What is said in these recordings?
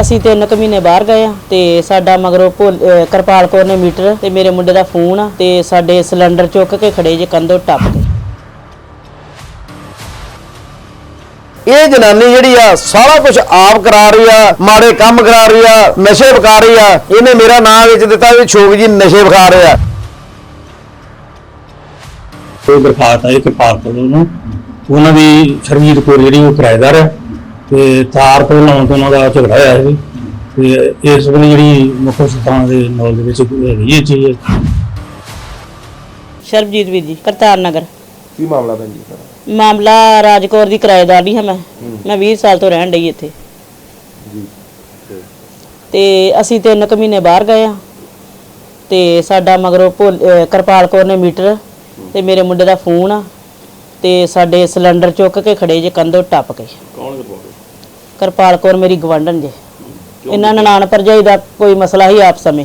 ਅਸੀਂ ਤਿੰਨ ਕੁ ਮਹੀਨੇ ਬਾਹਰ ਗਏ ਆ ਤੇ ਸਾਡਾ ਮਗਰੋਂ ਭੁੱਲ- ਅਹ ਕਿਰਪਾਲ ਕੌਰ ਨੇ ਮੀਟਰ ਤੇ ਮੇਰੇ ਮੁੰਡੇ ਦਾ ਫੋਨ ਆ ਤੇ ਸਾਡੇ ਸਿਲੰਡਰ ਚੁੱਕ ਕੇ ਖੜੇ ਜੇ ਕੰਧੋਂ ਟੱਪ ਗਏ ਇਹ ਜਨਾਨੀ ਜਿਹੜੀ ਆ ਸਾਰਾ ਕੁਝ ਆਪ ਕਰਾ ਰਹੀ ਆ ਮਾੜੇ ਕੰਮ ਕਰਾ ਰਹੀ ਆ ਨਸ਼ੇ ਵਿਕਾ ਰਹੀ ਆ ਇਹਨੇ ਮੇਰਾ ਨਾਮ ਵਿੱਚ ਦਿੱਤਾ ਵੀ ਛੋਗ ਜੀ ਨਸ਼ੇ ਵਿਕਾ ਰਹੇ ਆ। ਕੋਈ ਦਰਖਾਸਤ ਆਈ ਕਿਰਪਾਲ ਕੋਲ ਨੂੰ? ਉਹਨਾਂ ਦੀ ਸਰਜੀਤ ਕੌਰ ਜਿਹੜੀ ਉਹ ਕਿਰਾਏਦਾਰ ਹੈ ਤੇ ਤਾਰ ਤੋਂ ਲਾਉਣ ਤੋਂ ਉਹਨਾਂ ਦਾ ਝਗੜਾ ਹੋਇਆ ਸੀ। ਤੇ ਇਸ ਵੇਲੇ ਜਿਹੜੀ ਮੁੱਖ ਸਥਾਨ ਦੇ ਨਾਲ ਦੇ ਵਿੱਚ ਹੈਗੀ ਇਹ ਚੀਜ਼ ਸ਼ਰਬਜੀਤ ਵੀਰ ਜੀ ਕਰਤਾਰ ਨਗਰ। ਕੀ ਮਾਮਲਾ ਭੈਣ ਜੀ? ਸਾਰਾ ਮਾਮਲਾ ਰਾਜਕੌਰ ਦੀ ਕਿਰਾਏਦਾਰ ਨਹੀਂ ਹਾਂ ਮੈਂ। ਮੈਂ 20 ਸਾਲ ਤੋਂ ਰਹਿਣ ਡਈ ਇੱਥੇ। ਤੇ ਅਸੀਂ ਤਿੰਨ ਕੁ ਮਹੀਨੇ ਬਾਹਰ ਗਏ ਆ ਤੇ ਸਾਡਾ ਮਗਰੋਂ ਭੁੱਲ- ਅਹ ਕਿਰਪਾਲ ਕੌਰ ਨੇ ਮੀਟਰ ਤੇ ਮੇਰੇ ਮੁੰਡੇ ਦਾ ਫੋਨ ਆ। ਤੇ ਸਾਡੇ ਸਿਲੰਡਰ ਚੁੱਕ ਕੇ ਖੜੇ ਜੇ ਕੰਧੋਂ ਟੱਪ ਗਏ। ਕੌਣ ਕਰਵਾਉਂਦਾ ਕਿਰਪਾਲ ਕੌਰ ਮੇਰੀ ਗਵੰਡਨ ਜੇ। ਇਹਨਾਂ ਨਨਾਣ ਭਰਜਾਈ ਦਾ ਕੋਈ ਮਸਲਾ ਹੀ ਆਪ ਸਮੇਂ।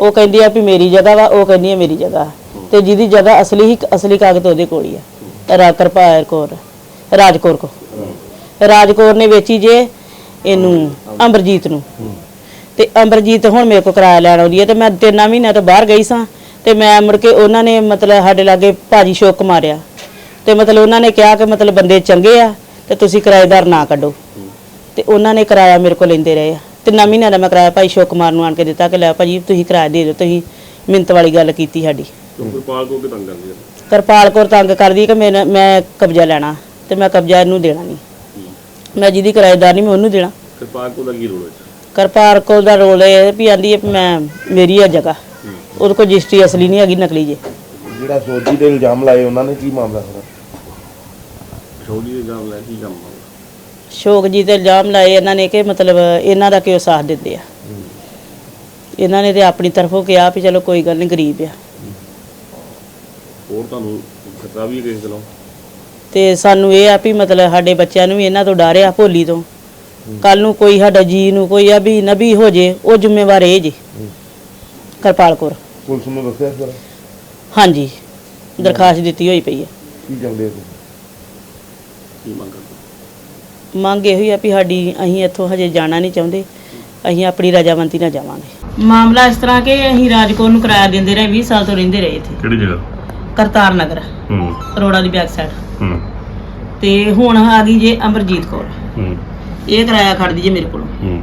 ਉਹ ਕਹਿੰਦੀ ਆ ਵੀ ਮੇਰੀ ਜਗ੍ਹਾ ਵਾ, ਉਹ ਕਹਿੰਦੀ ਆ ਮੇਰੀ ਜਗ੍ਹਾ। ਤੇ ਜਿਹਦੀ ਜਗ੍ਹਾ ਅਸਲੀ ਹੀ, ਅਸਲੀ ਕਾਗਜ਼ ਉਹਦੇ ਕੋਲ ਹੀ ਆ। ਰਾ ਕਿਰਪਾਲ ਕੌਰ, ਰਾਜਕੌਰ ਕੋ। ਰਾਜਕੌਰ ਨੇ ਵੇਚੀ ਜੇ ਇਹਨੂੰ, ਅੰਬਰਜੀਤ ਨੂੰ। ਤੇ ਅੰਬਰਜੀਤ ਹੁਣ ਮੇਰੇ ਕੋ ਕਿਰਾਇਆ ਲੈਣ ਆਉਂਦੀ ਹੈ ਤੇ ਮੈਂ ਤਿੰਨਾਂ ਮਹੀਨਿਆਂ ਤੋਂ ਬਾਹਰ ਗਈ ਸਾਂ। ਤੇ ਮੈਂ ਮੁੜ ਕੇ ਉਹਨਾਂ ਨੇ ਮਤਲਬ ਸਾਡੇ ਲਾਗੇ ਭਾਜੀ ਸ਼ੋਕ ਮਾਰਿਆ। ਤੇ ਮਤਲਬ ਉਹਨਾਂ ਨੇ ਕਿਹਾ ਕਿ ਮਤਲਬ ਬੰਦੇ ਚੰਗੇ ਆ, ਤੇ ਤੁਸੀਂ ਕਿਰਾਏਦਾਰ ਨਾ ਕੱਢੋ। ਤੇ ਉਹਨਾਂ ਨੇ ਕਿਰਾਇਆ ਮੇਰੇ ਕੋਲ ਲੈਂਦੇ ਰਹੇ ਆ। ਤਿੰਨਾਂ ਮਹੀਨਿਆਂ ਦਾ ਮੈਂ ਕਿਰਾਇਆ ਭਾਈ ਸ਼ੋਕ ਕੁਮਾਰ ਨੂੰ ਆਣ ਕੇ ਦਿੱਤਾ ਕਿ ਲੈ ਭਾਜੀ ਤੁਸੀਂ ਕਿਰਾਇਆ ਦੇ ਦਿਓ ਤੁਸੀਂ ਮਿੰਤ ਵਾਲੀ ਗੱਲ ਕੀਤੀ ਸਾਡੀ। ਕਿਉਂਕਿ ਪਾਲ ਕੋ ਕਿ ਤੰਗ ਕਰਦੀ ਹੈ ਕਿਰਪਾਲ ਕੌਰ ਤੰਗ ਕਰਦੀ ਕਿ ਮੈਂ ਮੈਂ ਕਬਜ਼ਾ ਲੈਣਾ ਤੇ ਮੈਂ ਕਬਜ਼ਾ ਇਹਨੂੰ ਦੇਣਾ ਨਹੀਂ। ਮੈਂ ਜਿਹਦੀ ਕਿਰਾਏਦਾਰ ਨਹੀਂ ਮੈਂ ਉਹਨੂੰ ਦੇਣਾ। ਤੇ ਪਾਲ ਕੋ ਦਾ ਕੀ ਰੋਲ ਹੈ ਕਿਰਪਾਲ ਕੌਰ ਦਾ ਰੋਲ ਇਹ ਹੈ ਵੀ ਆਂਦੀ ਹੈ ਵੀ ਮੈਂ ਮੇਰੀ ਆ ਜਗ੍ਹਾ। ਉਹਦੇ ਕੋਲ ਰਜਿਸਟਰੀ ਅਸਲੀ ਨਹੀਂ ਹੈਗੀ ਨਕਲੀ ਜੇ। ਜਿਹੜਾ ਸੋਜੀ ਦੇ ਇਲਜ਼ਾਮ ਲਾਏ ਉਹਨਾਂ ਨੇ ਕੀ ਮਾਮਲਾ ਸਾਰਾ ਛੋੜੀ ਦੇ ਜਾਮ ਲੈ ਕੀ ਕੰਮ ਆ? ਸ਼ੋਕ ਜੀ ਤੇ ਇਲਜ਼ਾਮ ਲਾਏ ਇਹਨਾਂ ਨੇ ਕਿ ਮਤਲਬ ਇਹਨਾਂ ਦਾ ਕਿਉਂ ਸਾਥ ਦਿੰਦੇ ਆ। ਇਹਨਾਂ ਨੇ ਤੇ ਆਪਣੀ ਤਰਫੋਂ ਕਿਹਾ ਵੀ ਚਲੋ ਕੋਈ ਗੱਲ ਨਹੀਂ ਗਰੀਬ ਆ। ਹੋਰ ਤੁਹਾਨੂੰ ਖਤਰਾ ਵੀ ਹੈ ਕਿਸੇ ਕੋਲੋਂ ਤੇ ਸਾਨੂੰ ਇਹ ਆ ਵੀ ਮਤਲਬ ਸਾਡੇ ਬੱਚਿਆਂ ਨੂੰ ਵੀ ਇਹਨਾਂ ਤੋਂ ਡਰ ਆ ਭੋਲੀ ਤੋਂ। ਕੱਲ ਨੂੰ ਕੋਈ ਸਾਡਾ ਜੀ ਨੂੰ ਕੋਈ ਆ ਵੀ ਨਬੀ ਹੋ ਜੇ ਉਹ ਜ਼ਿੰਮੇਵਾਰ ਇਹ ਜੀ। ਕਿਰਪਾਲ ਕੌਰ। ਪੁਲਿਸ ਨੂੰ ਦੱਸਿਆ ਸਰ ਹਾਂਜੀ। ਦਰਖਾਸਤ ਦਿੱਤੀ ਹੋਈ ਪਈ ਹੈ ਕੀ ਚਾਹੁੰਦੇ ਹੋ ਤੁਸੀਂ? ਕੀ ਮੰਗ ਮੰਗ ਇਹੋ ਹੀ ਆ ਵੀ ਸਾਡੀ ਅਸੀਂ ਇੱਥੋਂ ਹਜੇ ਜਾਣਾ ਨਹੀਂ ਚਾਹੁੰਦੇ। ਅਸੀਂ ਆਪਣੀ ਰਜਾਮੰਦੀ ਨਾਲ ਜਾਵਾਂਗੇ। ਮਾਮਲਾ ਇਸ ਤਰ੍ਹਾਂ ਕਿ ਅਸੀਂ ਰਾਜਕੋਟ ਨੂੰ ਕਿਰਾਇਆ ਦਿੰਦੇ ਰਹੇ 20 ਸਾਲ ਤੋਂ ਰਹਿੰਦੇ ਰਹੇ ਇੱਥੇ। ਕਿਹੜੀ ਜਗ੍ਹਾ? ਕਰਤਾਰ ਨਗਰ। ਹੂੰ। ਰੋੜਾ ਦੀ ਬੈਕ ਸਾਈਡ ਹੂੰ। ਤੇ ਹੁਣ ਆ ਗਈ ਜੇ ਅਮਰਜੀਤ ਕੌਰ। ਹੂੰ। ਇਹ ਕਿਰਾਇਆ ਖੜਦੀ ਜੇ ਮੇਰੇ ਕੋਲੋਂ। ਹੂੰ।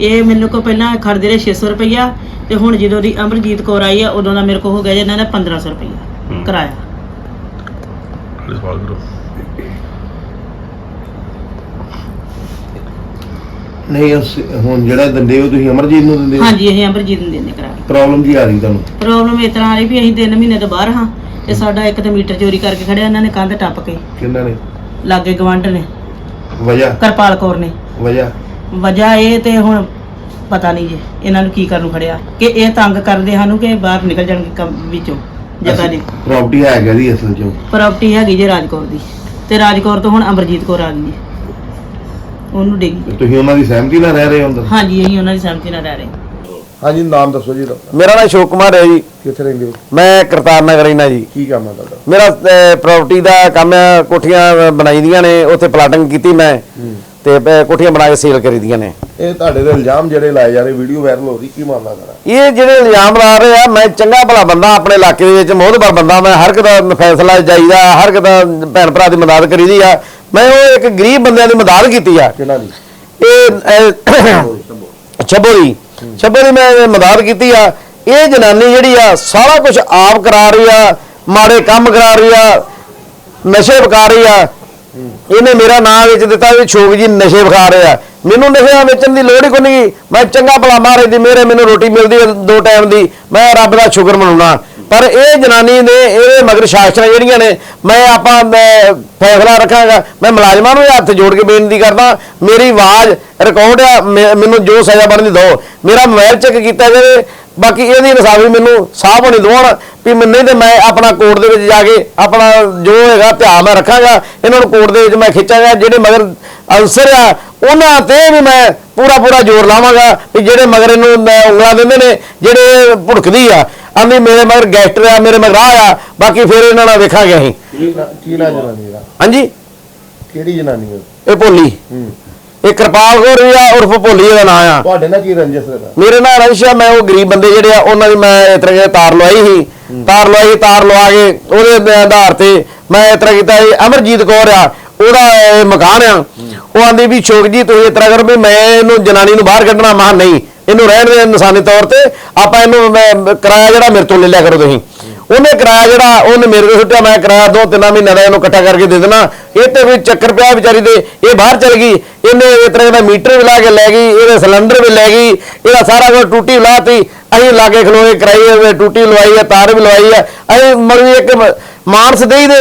ਇਹ ਮੈਨੂੰ ਕੋ ਪਹਿਲਾਂ ਖੜਦੇ ਰਹੇ 600 ਰੁਪਈਆ ਤੇ ਹੁਣ ਜਦੋਂ ਦੀ ਅਮਰਜੀਤ ਕੌਰ ਆਈ ਆ ਉਦੋਂ ਦਾ ਮੇਰੇ ਕੋ ਹੋ ਗਿਆ ਜੇ ਇਹਨਾਂ ਦਾ 1500 ਰੁਪਈਆ ਕਿਰਾਇਆ। ਸਵਾਲ ਕਰੋ। ਨਹੀਂ ਅਸੀਂ- ਹੁਣ ਜਿਹੜਾ ਦਿੰਦੇ ਹੋ ਤੁਸੀਂ ਅਮਰਜੀਤ ਨੂੰ ਦਿੰਦੇ ਹੋ? ਹਾਂਜੀ ਅਸੀਂ ਅਮਰਜੀਤ ਨੂੰ ਦਿੰਦੇ ਕਿਰਾਇਆ ਪ੍ਰੋਬਲਮ ਕੀ ਆ ਰਹੀ ਤੁਹਾਨੂੰ? ਪ੍ਰੋਬਲਮ ਇਸ ਤਰ੍ਹਾਂ ਆ ਰਹੀ ਵੀ ਅਸੀਂ 3 ਮਹੀਨੇ ਤੋਂ ਬਾਹਰ ਹਾਂ ਤੇ ਸਾਡਾ ਇੱਕ ਤੇ ਮੀਟਰ ਚੋਰੀ ਕਰਕੇ ਖੜਿਆ ਇਹਨਾਂ ਨੇ ਕੰਧ ਟੱਪ ਕੇ। ਕਿੰਨਾ ਨੇ? ਲਾਗੇ ਗਵੰਡ ਨੇ। ਵਜ੍ਹਾ? ਕਰਪਾਲ ਕੌਰ ਨੇ। ਵਜ੍ਹਾ? ਵਜ੍ਹਾ ਇਹ ਤੇ ਹੁਣ ਪਤਾ ਨਹੀਂ ਜੀ ਇਹਨਾਂ ਨੂੰ ਕੀ ਕਰਨ ਨੂੰ ਖੜਿਆ। ਕਿ ਇਹ ਤੰਗ ਕਰਦੇ ਸਾਨੂੰ ਕਿ ਬਾਹਰ ਨਿਕਲ ਜਾਣਗੇ ਕੰਮ ਵਿੱਚੋਂ ਜਗ੍ਹਾ ਦੀ। ਪ੍ਰਾਪਰਟੀ ਹੈ ਅਸਲ ਚ। ਪ੍ਰਾਪਰਟੀ ਹੈਗੀ ਜੇ ਰਾਜਕੌਰ ਦੀ। ਤੇ ਰਾਜਕੌਰ ਤੋਂ ਹੁਣ ਅਮਰਜੀਤ ਕੌਰ ਆ ਗਈ ਜੀ। ਉਹਨੂੰ ਡੇਗੀ ਤੇ ਤੁਸੀਂ ਉਹਨਾਂ ਦੀ ਸਹਿਮਤੀ ਨਾਲ ਰਹਿ ਰਹੇ ਹੋ ਅੰਦਰ? ਹਾਂਜੀ ਅਸੀਂ ਉਹਨਾਂ ਦੀ ਸਹਿਮਤੀ ਨਾਲ ਰਹਿ ਰਹੇ ਹਾਂ। ਹਾਂਜੀ ਨਾਮ ਦੱਸੋ ਜੀ ਤੁਹਾਡਾ ਮੇਰਾ ਨਾਮ ਸ਼ੋਕ ਕੁਮਾਰ ਹੈ ਜੀ। ਕਿੱਥੇ ਰਹਿੰਦੇ ਹੋ? ਮੈਂ ਕਰਤਾਰ ਨਗਰ ਰਹਿਣਾ ਜੀ। ਕੀ ਕੰਮ ਹੈ ਤੁਹਾਡਾ? ਮੇਰਾ ਪ੍ਰਾਪਰਟੀ ਦਾ ਕੰਮ ਹੈ ਕੋਠੀਆਂ ਬਣਾਈ ਦੀਆਂ ਨੇ ਉੱਥੇ ਪਲਾਟਿੰਗ ਕੀਤੀ ਮੈਂ। ਤੇ ਅਹ, ਕੋਠੀਆਂ ਬਣਾ ਕੇ ਸੇਲ ਕਰੀਦੀਆਂ ਨੇ। ਇਹ ਤੁਹਾਡੇ ਦੇ ਇਲਜ਼ਾਮ ਜਿਹੜੇ ਲਾਏ ਜਾ ਰਹੇ ਵੀਡੀਓ ਵਾਇਰਲ ਹੋ ਰਹੀ ਕੀ ਮਾਮਲਾ ਸਾਰਾ ਇਹ ਜਿਹੜੇ ਇਲਜ਼ਾਮ ਲਾ ਰਹੇ ਆ ਮੈਂ ਚੰਗਾ ਭਲਾ ਬੰਦਾ ਆਪਣੇ ਇਲਾਕੇ ਦੇ ਵਿੱਚ ਮੋਹਤਬਰ ਬੰਦਾ ਮੈਂ ਹਰ ਇੱਕ ਦਾ ਫੈਸਲਾ ਜਾਈਦਾ ਹਰ ਇੱਕ ਦਾ ਭੈਣ ਭਰਾ ਦੀ ਮਦਦ ਕਰੀਦੀ ਆ। ਮੈਂ ਉਹ ਇੱਕ ਗਰੀਬ ਬੰਦਿਆਂ ਦੀ ਮਦਦ ਕੀਤੀ ਆ। ਕਿਹਨਾਂ ਦੀ? ਇਹ ਛੱਬੋ ਦੀ ਛੱਬੋ ਦੀ ਮੈਂ ਮਦਦ ਕੀਤੀ ਆ। ਇਹ ਜਨਾਨੀ ਜਿਹੜੀ ਆ ਸਾਰਾ ਕੁਝ ਆਪ ਕਰਾ ਰਹੀ ਆ ਮਾੜੇ ਕੰਮ ਕਰਾ ਰਹੀ ਆ ਨਸ਼ੇ ਵਿਕਾ ਰਹੀ ਆ। ਇਹਨੇ ਮੇਰਾ ਨਾਮ ਵਿੱਚ ਦਿੱਤਾ ਵੀ ਛੋਗ ਜੀ ਨਸ਼ੇ ਵਿਖਾ ਰਹੇ ਆ। ਮੈਨੂੰ ਨਸ਼ਿਆਂ ਵੇਚਣ ਦੀ ਲੋੜ ਹੀ ਕੋਈ ਨਹੀਂ। ਮੈਂ ਚੰਗਾ ਭਲਾ ਮਾਰੇ ਦੀ ਮੇਰੇ ਮੈਨੂੰ ਰੋਟੀ ਮਿਲਦੀ ਦੋ ਟਾਈਮ ਦੀ। ਮੈਂ ਰੱਬ ਦਾ ਸ਼ੁਕਰ ਮਨਾਉਣਾ ਪਰ ਇਹ ਜਨਾਨੀ ਨੇ, ਇਹਦੇ ਮਗਰ ਸ਼ਾਸਤਰਾਂ ਜਿਹੜੀਆਂ ਨੇ, ਮੈਂ ਆਪਾਂ ਫੈਸਲਾ ਰੱਖਾਂਗਾ, ਮੈਂ ਮੁਲਾਜ਼ਮਾਂ ਨੂੰ ਹੱਥ ਜੋੜ ਕੇ ਬੇਨਤੀ ਕਰਦਾ, ਮੇਰੀ ਆਵਾਜ਼ ਰਿਕਾਰਡ ਆ, ਮੈ- ਮੈਨੂੰ ਜੋ ਸਜ਼ਾ ਬਣਦੀ ਦਿਓ। ਮੇਰਾ ਮੋਬਾਈਲ ਚੈੱਕ ਕੀਤਾ ਜਾਵੇ ਬਾਕੀ ਇਹਦੀ ਇਨਸਾਫੀ ਮੈਨੂੰ ਸਾਹਬ ਹੋਣੀ ਦਵਾਉਣ ਵੀ ਮੈਂ ਨਹੀਂ ਤੇ ਮੈਂ ਆਪਣਾ ਕੋਰਟ ਦੇ ਵਿੱਚ ਜਾ ਕੇ ਆਪਣਾ ਜੋ ਹੈਗਾ ਧਿਆਨ ਮੈਂ ਰੱਖਾਂਗਾ ਇਹਨਾਂ ਨੂੰ ਕੋਰਟ ਦੇ ਵਿੱਚ ਮੈਂ ਖਿੱਚਾਂਗਾ ਜਿਹੜੇ ਮਗਰ ਅਨਸਰ ਆ ਉਹਨਾਂ ਤੇ ਵੀ ਮੈਂ ਪੂਰਾ ਪੂਰਾ ਜ਼ੋਰ ਲਾਵਾਂਗਾ ਵੀ ਜਿਹੜੇ ਮਗਰ ਇਹਨੂੰ ਮੈਂ ਉਂਗਲਾਂ ਦਿੰਦੇ ਨੇ ਜਿਹੜੇ ਭੁੜਕਦੀ ਆ ਆਂਦੀ ਮੇਰੇ ਮਗਰ ਗੈਸਟਰ ਆ ਮੇਰੇ ਮਗਰ ਆ ਬਾਕੀ ਫਿਰ ਇਹਨਾਂ ਨਾਲ ਵੇਖਾਂਗੇ ਅਸੀਂ। ਕੀ ਨਾ- ਕੀ ਨਾ ਜਨਾਨੀ ਦਾ? ਹਾਂਜੀ? ਕਿਹੜੀ ਜਨਾਨੀ ਇਹ ਭੋਲੀ। ਹੂੰ। ਇਹ ਕਿਰਪਾਲ ਕੌਰ ਵੀ ਆ ਉਰਫ ਭੋਲੀ ਦਾ ਨਾਂ ਆ। ਤੁਹਾਡੇ ਨਾਲ ਕੀ ਰੰਜਿਸ਼ ਹੈ? ਮੇਰੇ ਨਾਲ ਰੰਸ਼ਾ ਮੈਂ ਉਹ ਗਰੀਬ ਬੰਦੇ ਜਿਹੜੇ ਆ ਉਹਨਾਂ ਦੀ ਮੈਂ ਇਸ ਤਰ੍ਹਾਂ ਦੀ ਤਾਰ ਲਵਾਈ ਸੀ। ਤਾਰ ਲਵਾਈ ਤਾਰ ਲਵਾ ਕੇ ਉਹਦੇ ਦੇ ਆਧਾਰ ਤੇ ਮੈਂ ਇਸ ਤਰ੍ਹਾਂ ਕੀਤਾ ਇਹ ਅਮਰਜੀਤ ਕੌਰ ਆ ਉਹਦਾ ਮਕਾਨ ਆ। ਉਹ ਆਂਦੀ ਵੀ ਸ਼ੋਕ ਜੀ ਤੁਸੀਂ ਇਸ ਤਰ੍ਹਾਂ ਕਰੋ ਵੀ ਮੈਂ ਇਹਨੂੰ ਜਨਾਨੀ ਨੂੰ ਬਾਹਰ ਕੱਢਣਾ। ਮਾ ਨਹੀਂ ਇਹਨੂੰ ਰਹਿਣ ਦੇ ਨਿਸ਼ਾਨੀ ਤੌਰ ਤੇ ਆਪਾਂ ਇਹਨੂੰ ਕਿਰਾਇਆ ਜਿਹੜਾ ਮੇਰੇ ਤੋਂ ਲੈ ਲਿਆ ਕਰੋ ਤੁਸੀਂ। ਉਹਨੇ ਕਿਰਾਇਆ ਜਿਹੜਾ, ਉਹਨੇ ਮੇਰੇ ਕੋਲ ਸੁੱਟਿਆ, ਮੈਂ ਕਿਰਾਇਆ ਦੋ ਤਿੰਨਾਂ ਮਹੀਨਿਆਂ ਦਾ ਇਹਨੂੰ ਇਕੱਠਾ ਕਰਕੇ ਦੇ ਦੇਣਾ। ਇਹ ਤੇ ਵੀ ਚੱਕਰ ਪਿਆ ਵਿਚਾਰੀ ਦੇ, ਇਹ ਬਾਹਰ ਚਲ ਗਈ। ਇਹਨੇ ਇਸ ਤਰ੍ਹਾਂ ਦਾ ਮੀਟਰ ਵੀ ਲਾ ਕੇ ਲੈ ਗਈ, ਇਹਦੇ ਸਿਲੰਡਰ ਵੀ ਲੈ ਗਈ, ਇਹਦਾ ਸਾਰਾ ਕੁਝ ਟੂਟੀ ਲਾਤੀ ਅਸੀਂ ਲਾਗੇ ਖਲੋਏ, ਕਰਾਈ ਹੈ ਟੂਟੀ ਲਵਾਈ ਹੈ, ਤਾਰ ਵੀ ਲਵਾਈ ਹੈ। ਅਸੀਂ ਮਤਲਬ ਇੱਕ ਮਾਨਸ ਦੇਈ ਦੇ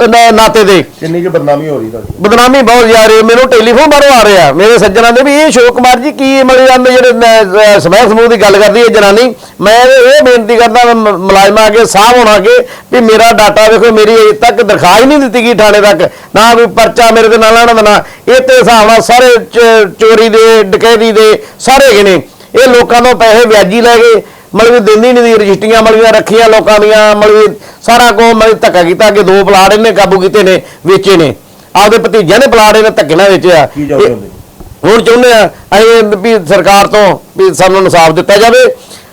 ਨ- ਨਾਤੇ ਦੇ। ਕਿੰਨੀ ਕੁ ਬਦਨਾਮੀ ਹੋ ਰਹੀ ਤੁਹਾਡੀ? ਬਦਨਾਮੀ ਬਹੁਤ ਜਾ ਰਹੀ ਹੈ ਮੈਨੂੰ ਟੈਲੀਫੋਨ ਬਾਹਰੋਂ ਆ ਰਿਹਾ। ਮੇਰੇ ਸੱਜਣਾ ਦੇ ਵੀ ਇਹ ਸ਼ੋਕ ਕੁਮਾਰ ਜੀ ਕੀ ਮਤਲਬ ਜਾਂਦੇ ਜਿਹੜੇ ਸਮੈਕ ਸਮੂਹ ਦੀ ਗੱਲ ਕਰਦੀ ਹੈ ਜਨਾਨੀ ਮੈਂ ਇਹ ਬੇਨਤੀ ਕਰਦਾ ਮੈਂ ਮ- ਮੁਲਾਜ਼ਮਾਂ ਅੱਗੇ ਸਾਹਬ ਹੋਣਾ ਕਿ ਵੀ ਮੇਰਾ ਡਾਟਾ ਵੇਖੋ ਮੇਰੀ ਅਜੇ ਤੱਕ ਦਰਖਾਸਤ ਨਹੀਂ ਦਿੱਤੀ ਗਈ ਥਾਣੇ ਤੱਕ। ਨਾ ਵੀ ਪਰਚਾ ਮੇਰੇ ਤੇ ਨਾਲ ਲੈਣਾ ਦੇਣਾ। ਇਹ ਤੇ ਹਿਸਾਬ ਨਾਲ ਸਾਰੇ ਚ- ਚੋਰੀ ਦੇ ਡਕੈਤੀ ਦੇ ਸਾਰੇ ਹੈਗੇ ਨੇ। ਇਹ ਲੋਕਾਂ ਤੋਂ ਪੈਸੇ ਵਿਆਜੀ ਲੈ ਗਏ। ਮਤਲਬ ਦਿੰਦੀ ਨਹੀਂ ਦੀ ਰਜਿਸਟਰੀਆਂ ਮਤਲਬ ਰੱਖੀਆਂ ਲੋਕਾਂ ਦੀਆਂ ਮਤਲਬ ਸਾਰਾ ਕੋ ਮਤਲਬ ਧੱਕਾ ਕੀਤਾ ਕਿ ਦੋ ਪਲਾਟ ਇਹਨੇ ਕਾਬੂ ਕੀਤੇ ਨੇ ਵੇਚੇ ਨੇ। ਆਪਦੇ ਭਤੀਜਿਆਂ ਨੇ ਪਲਾਟ ਇਹਨੇ ਧੱਕੇ ਨਾਲ ਵੇਚਿਆ। ਹੁਣ ਚਾਹੁੰਦੇ ਆ ਅਸੀਂ ਵੀ ਸਰਕਾਰ ਤੋਂ ਵੀ ਸਾਨੂੰ ਇਨਸਾਫ ਦਿੱਤਾ ਜਾਵੇ।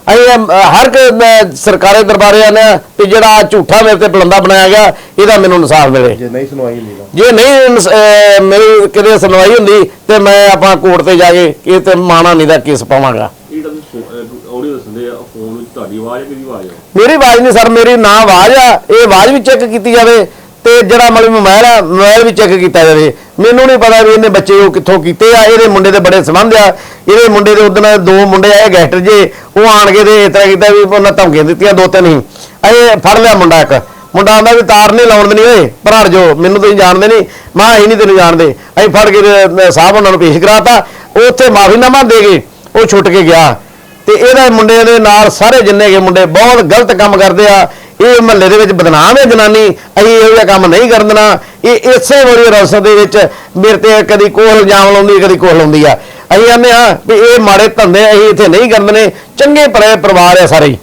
ਅਸੀਂ ਹਰ ਇੱਕ ਸਰਕਾਰੀ ਦਰਬਾਰੇ ਆਨੇ ਆ ਕਿ ਜਿਹੜਾ ਝੂਠਾ ਮੇਰੇ ਤੇ ਬਲੰਦਾ ਬਣਾਇਆ ਗਿਆ ਇਹਦਾ ਮੈਨੂੰ ਇਨਸਾਫ ਮਿਲੇ। ਜੇ ਨਹੀਂ ਸੁਣਵਾਈ ਹੁੰਦੀ ਤਾਂ? ਜੇ ਨਹੀਂ ਮੇਰੀ ਕਿਤੇ ਸੁਣਵਾਈ ਹੁੰਦੀ ਤੇ ਮੈਂ ਆਪਾਂ ਕੋਰਟ ਤੇ ਜਾ ਕੇ ਇਹ ਤੇ ਮਾਣਾ ਨਹੀਂ ਦਾ ਕੇਸ ਪਾਵਾਂਗਾ ਇਹ ਜਿਹੜਾ ਤੁਸੀਂ ਆਡੀਓ ਦੱਸਦੇ ਆ ਫੋਨ ਵਿੱਚ ਤੁਹਾਡੀ ਆਵਾਜ਼ ਹੈ ਕਿਹਦੀ ਆਵਾਜ਼ ਹੈ ਮੇਰੀ ਆਵਾਜ਼ ਨਹੀਂ ਸਰ, ਮੇਰੀ ਨਾ ਆਵਾਜ਼ ਆ। ਇਹ ਆਵਾਜ਼ ਵੀ ਚੈੱਕ ਕੀਤੀ ਜਾਵੇ ਤੇ ਜਿਹੜਾ ਮਤਲਬ ਮੋਬਾਈਲ ਆ ਮੋਬਾਈਲ ਵੀ ਚੈੱਕ ਕੀਤਾ ਜਾਵੇ। ਮੈਨੂੰ ਨਹੀਂ ਪਤਾ ਵੀ ਇਹਨੇ ਬੱਚੇ ਉਹ ਕਿੱਥੋਂ ਕੀਤੇ ਆ। ਇਹਦੇ ਮੁੰਡੇ ਦੇ ਬੜੇ ਸੰਬੰਧ ਆ। ਇਹਦੇ ਮੁੰਡੇ ਦੇ ਉਦੋਂ ਦੋ ਮੁੰਡੇ ਆਏ ਗੈਸਟਰ ਜੇ। ਉਹ ਆਣ ਕੇ ਤੇ ਇਸ ਤਰ੍ਹਾਂ ਕੀਤਾ ਵੀ ਉਹਨਾਂ ਧਮਕੀਆਂ ਦਿੱਤੀਆਂ, ਦੋ ਤਿੰਨ ਹੀ। ਇਹ ਫੜ ਲਿਆ ਮੁੰਡਾ ਇੱਕ। ਮੁੰਡਾ ਆਂਦਾ ਵੀ ਤਾਰ ਨਹੀਂ ਲਾਉਣ ਦੇਣੀ ਓਏ, ਭਰਾੜ ਜੋ, ਮੈਨੂੰ ਤੁਸੀਂ ਜਾਣਦੇ ਨਹੀਂ। ਮਾਂ ਹੀ ਨਹੀਂ ਤੈਨੂੰ ਜਾਣਦੇ। ਅਸੀਂ ਫੜ ਕੇ ਸਾਹਿਬ ਉਹਨਾਂ ਨੂੰ ਪੇਸ਼ ਕਰਾਤਾ। ਉਹ ਉੱਥੇ ਮਾਫੀਨਾਮਾ ਦੇ ਗਏ ਉਹ ਛੁੱਟ ਕੇ ਗਿਆ। ਤੇ ਇਹਦੇ ਮੁੰਡੇ ਦੇ ਨਾਲ ਸਾਰੇ ਜਿੰਨੇ ਹੈਗੇ ਮੁੰਡੇ ਬਹੁਤ ਗਲਤ ਕੰਮ ਕਰਦੇ ਆ, ਇਹ ਮਹੱਲੇ ਦੇ ਵਿੱਚ ਬਦਨਾਮ ਹੈ ਜਨਾਨੀ, ਅਸੀਂ ਇਹੋ ਜਿਹਾ ਕੰਮ ਨਹੀਂ ਕਰਨ ਦੇਣਾ। ਇਹ ਇਸੇ ਵਾਲੀ ਰਸਤ ਦੇ ਵਿੱਚ ਮੇਰੇ ਤੇ ਕਦੀ ਕੋਹ ਇਲਜ਼ਾਮ ਲਾਉਂਦੀ, ਕਦੀ ਕੋਹ ਲਾਉਂਦੀ ਆ। ਅਸੀਂ ਆਨੇ ਆ ਵੀ ਇਹ ਮਾੜੇ ਧੰਦੇ ਅਸੀਂ ਇੱਥੇ ਨਹੀਂ ਕਰਨ ਦੇਣੇ, ਚੰਗੇ ਭਲੇ ਪਰਿਵਾਰ ਆ ਸਾਰੇ। ਹੀ।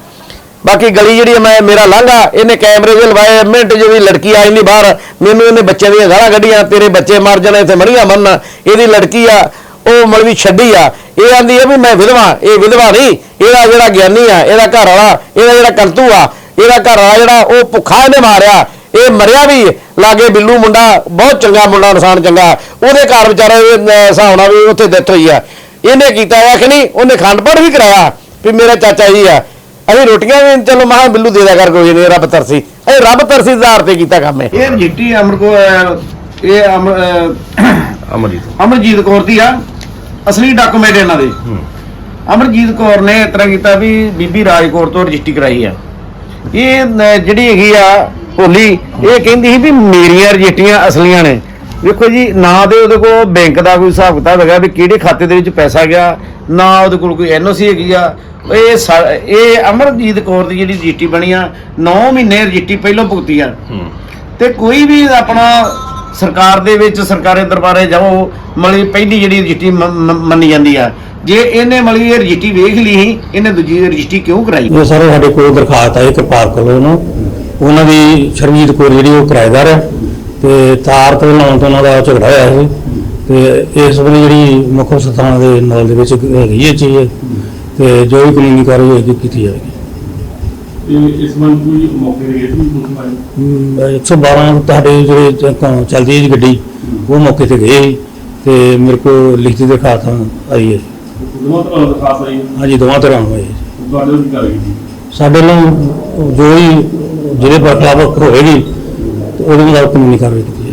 ਬਾਕੀ ਗਲੀ ਜਿਹੜੀ ਮੈਂ ਮੇਰਾ ਲਾਂਘਾ, ਇਹਨੇ ਕੈਮਰੇ ਜੇ ਲਵਾਏ, ਮਿੰਟ ਜਿਹੜੀ ਲੜਕੀ ਆਈ ਨਹੀਂ ਬਾਹਰ। ਮੈਨੂੰ ਇਹਨੇ ਬੱਚਿਆਂ ਦੀਆਂ ਗਾਲਾਂ ਕੱਢੀਆਂ, ਤੇਰੇ ਬੱਚੇ ਮਰ ਜਾਣੇ, ਇੱਥੇ ਮਰੀਆਂ ਮੰਨ ਇਹਦੀ ਲੜਕੀ ਆ ਉਹ ਮਲਵੀ ਛੱਡੀ ਆ। ਇਹ ਆਂਦੀ ਆ ਵੀ ਮੈਂ ਵਿਧਵਾ ਇਹ ਵਿਧਵਾ ਨਹੀਂ ਇਹਦਾ ਜਿਹੜਾ ਗਿਆਨੀ ਆ ਇਹਦਾ ਘਰ ਵਾਲਾ ਇਹਦਾ ਜਿਹੜਾ ਕੰਤੂ ਆ ਇਹਦਾ ਘਰ ਵਾਲਾ ਜਿਹੜਾ ਉਹ ਭੁੱਖਾ ਇਹਨੇ ਮਾਰਿਆ। ਇਹ ਮਰਿਆ ਵੀ ਲਾਗੇ ਬਿੱਲੂ ਮੁੰਡਾ ਬਹੁਤ ਚੰਗਾ ਮੁੰਡਾ ਇਨਸਾਨ ਚੰਗਾ। ਉਹਦੇ ਘਰ ਵਿਚਾਰੇ ਹਿਸਾਬ ਨਾਲ ਵੀ ਉੱਥੇ ਡੈਥ ਹੋਈ ਆ। ਇਹਨੇ ਕੀਤਾ ਆ ਕਿ ਨਹੀਂ ਉਹਨੇ ਖੰਡ ਪਾਠ ਵੀ ਕਰਾਇਆ ਵੀ ਮੇਰਾ ਚਾਚਾ ਜੀ ਆ। ਅਸੀਂ ਰੋਟੀਆਂ ਵੀ ਚਲੋ ਮਹਾ ਬਿੱਲੂ ਦੇ ਦਿਆ ਕਰ ਕੋਈ ਨਹੀਂ ਰੱਬ ਤਰਸੀ। ਇਹ ਰੱਬ ਤਰਸੀ ਦੇ ਆਧਾਰ ਤੇ ਕੀਤਾ ਕੰਮ ਹੈ ਇਹ ਰਜਿੱਟੀ ਅਮਰ ਕੋ ਇਹ ਅਮਰਜੀਤ ਅਮਰਜੀਤ ਕੌਰ ਦੀ ਆ। ਅਸਲੀ ਡਾਕੂਮੈਂਟ ਇਹਨਾਂ ਦੇ। ਅਮਰਜੀਤ ਕੌਰ ਨੇ ਇਸ ਤਰ੍ਹਾਂ ਕੀਤਾ ਵੀ ਬੀਬੀ ਰਾਜਕੌਰ ਤੋਂ ਰਜਿਸਟਰੀ ਕਰਾਈ ਆ। ਇਹ ਨ- ਜਿਹੜੀ ਹੈਗੀ ਆ ਭੋਲੀ ਇਹ ਕਹਿੰਦੀ ਸੀ ਵੀ ਮੇਰੀਆਂ ਰਜਿਸਟਰੀਆਂ ਅਸਲੀਆਂ ਨੇ। ਵੇਖੋ ਜੀ ਨਾ ਦੇ ਉਹਦੇ ਕੋਲ ਬੈਂਕ ਦਾ ਕੋਈ ਹਿਸਾਬ ਕਿਤਾਬ ਹੈਗਾ ਵੀ ਕਿਹੜੇ ਖਾਤੇ ਦੇ ਵਿੱਚ ਪੈਸਾ ਗਿਆ ਨਾ ਉਹਦੇ ਕੋਲ ਕੋਈ ਐਨਓਸੀ ਹੈਗੀ ਆ। ਇਹ ਸਾ- ਇਹ ਅਮਰਜੀਤ ਕੌਰ ਦੀ ਜਿਹੜੀ ਰਜਿਸਟਰੀ ਬਣੀ ਆ 9 ਮਹੀਨੇ ਰਜਿਸਟਰੀ ਪਹਿਲਾਂ ਭੁਗਤੀ ਆ। ਤੇ ਕੋਈ ਵੀ ਆਪਣਾ ਸਰਕਾਰ ਦੇ ਵਿੱਚ ਸਰਕਾਰੀ ਦਰਬਾਰੇ ਜਾਓ ਮਲੀ ਪਹਿਲੀ ਜਿਹੜੀ ਰਜਿਸਟਰੀ ਮੰਨੀ ਜਾਂਦੀ ਆ। ਜੇ ਇਹਨੇ ਮਲੀ ਇਹ ਰਜਿਸਟਰੀ ਵੇਖ ਲਈ ਸੀ, ਇਹਨੇ ਦੂਜੀ ਰਜਿਸਟਰੀ ਕਿਉਂ ਕਰਾਈ? ਉਹ ਸਾਰੇ ਸਾਡੇ ਕੋਲ ਦਰਖਾਸਤ ਆਈ ਕਿਰਪਾਲ ਕੋਲੋਂ ਨੂੰ ਉਹਨਾਂ ਦੀ ਸ਼ਰਮੀਤ ਕੌਰ ਜਿਹੜੀ ਉਹ ਕਿਰਾਏਦਾਰ ਹੈ ਤੇ ਤਾਰ ਤੋਂ ਲਾਉਣ ਤੋਂ ਉਹਨਾਂ ਦਾ ਝਗੜਾ ਹੋਇਆ ਸੀ। ਤੇ ਇਸ ਵੇਲੇ ਜਿਹੜੀ ਮੁੱਖ ਸਥਾਨ ਦੇ ਨਾਲ ਦੇ ਵਿੱਚ ਹੈਗੀ ਹੈ ਚੀਜ਼ ਤੇ ਜੋ ਵੀ ਕਾਨੂੰਨੀ ਕਾਰਵਾਈ ਹੋਏਗੀ ਕੀਤੀ ਜਾਵੇਗੀ ਇਹ ਇਸ ਮਨ ਕੋਈ ਮੌਕੇ ਤੇ ਗਏ ਸੀ ਪੁਲਿਸ ਵਾਲੇ? ਅਮ, 112 ਤੁਹਾਡੇ ਜਿਹੜੇ ਚ- ਚੱਲਦੀ ਹੈ ਜੀ ਗੱਡੀ ਉਹ ਮੌਕੇ ਤੇ ਗਏ ਸੀ ਤੇ ਮੇਰੇ ਕੋਲ ਲਿਖਤੀ ਦਰਖਾਸਤ ਆਈ ਹੈ। ਦੋਵਾਂ ਤਰ੍ਹਾਂ ਦਾ ਖਾਸ ਆਈ ਹਾਂਜੀ ਦੋਵਾਂ ਤਰ੍ਹਾਂ ਹੋਏ ਤੁਹਾਡੇ ਨਾਲ ਕੀ ਸਾਡੇ ਨੂੰ ਜੋ ਵੀ ਜਿਹੜੇ ਪਰ ਖਿਲਾਫ ਹੋਏਗੀ ਤੇ ਉਹਦੇ ਨਾਲ ਕਾਨੂੰਨੀ ਕਾਰਵਾਈ ਕੀਤੀ